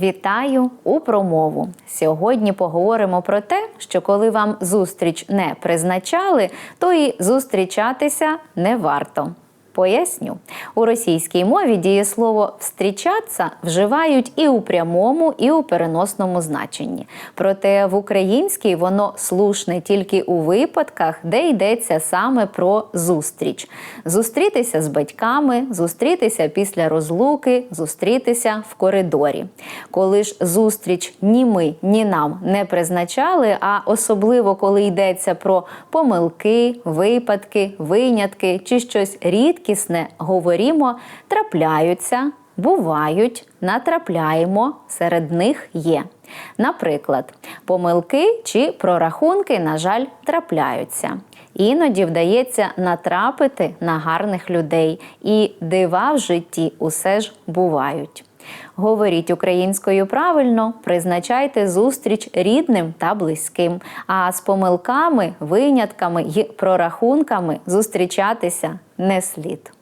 Вітаю у промову. Сьогодні поговоримо про те, що коли вам зустріч не призначали, то і зустрічатися не варто. Поясню, у російській мові дієслово «встрічатися» вживають і у прямому, і у переносному значенні. Проте в українській воно слушне тільки у випадках, де йдеться саме про зустріч: зустрітися з батьками, зустрітися після розлуки, зустрітися в коридорі. Коли ж зустріч ні ми, ні нам не призначали, а особливо коли йдеться про помилки, випадки, винятки чи щось рідкісне, говорімо, трапляються, бувають, натрапляємо, серед них є. Наприклад, помилки чи прорахунки, на жаль, трапляються. Іноді вдається натрапити на гарних людей, і дива в житті усе ж бувають. Говоріть українською правильно, призначайте зустріч рідним та близьким, а з помилками, винятками й прорахунками зустрічатися не слід.